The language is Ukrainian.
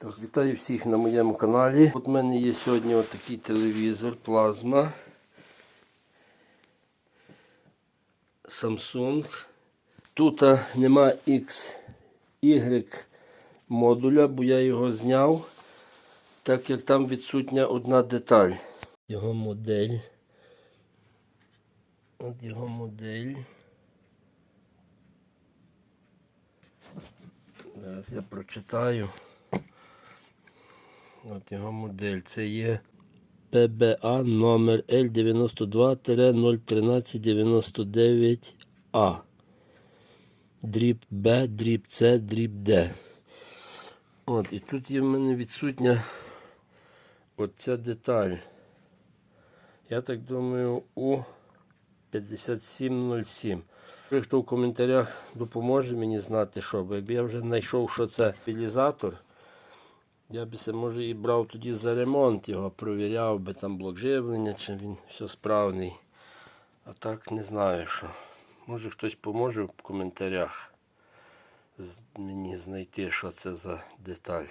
Так, вітаю всіх на моєму каналі. От в мене є сьогодні отакий телевізор плазма. Samsung. Тут нема X, Y модуля, бо я його зняв, так як там відсутня одна деталь. Його модель. От його модель. Зараз я прочитаю. От його модель. Це є PBA номер L92-01399A. Дріб Б, дріб С, дріб Д. От, і тут є в мене відсутня оця деталь. Я так думаю, у 5707. Хто в коментарях допоможе мені знати, що, бо я вже знайшов, що це стабілізатор, я би це може і брав тоді за ремонт його, провіряв би там блок живлення, чи він все справний. А так не знаю що. Може хтось поможе в коментарях мені знайти, що це за деталь.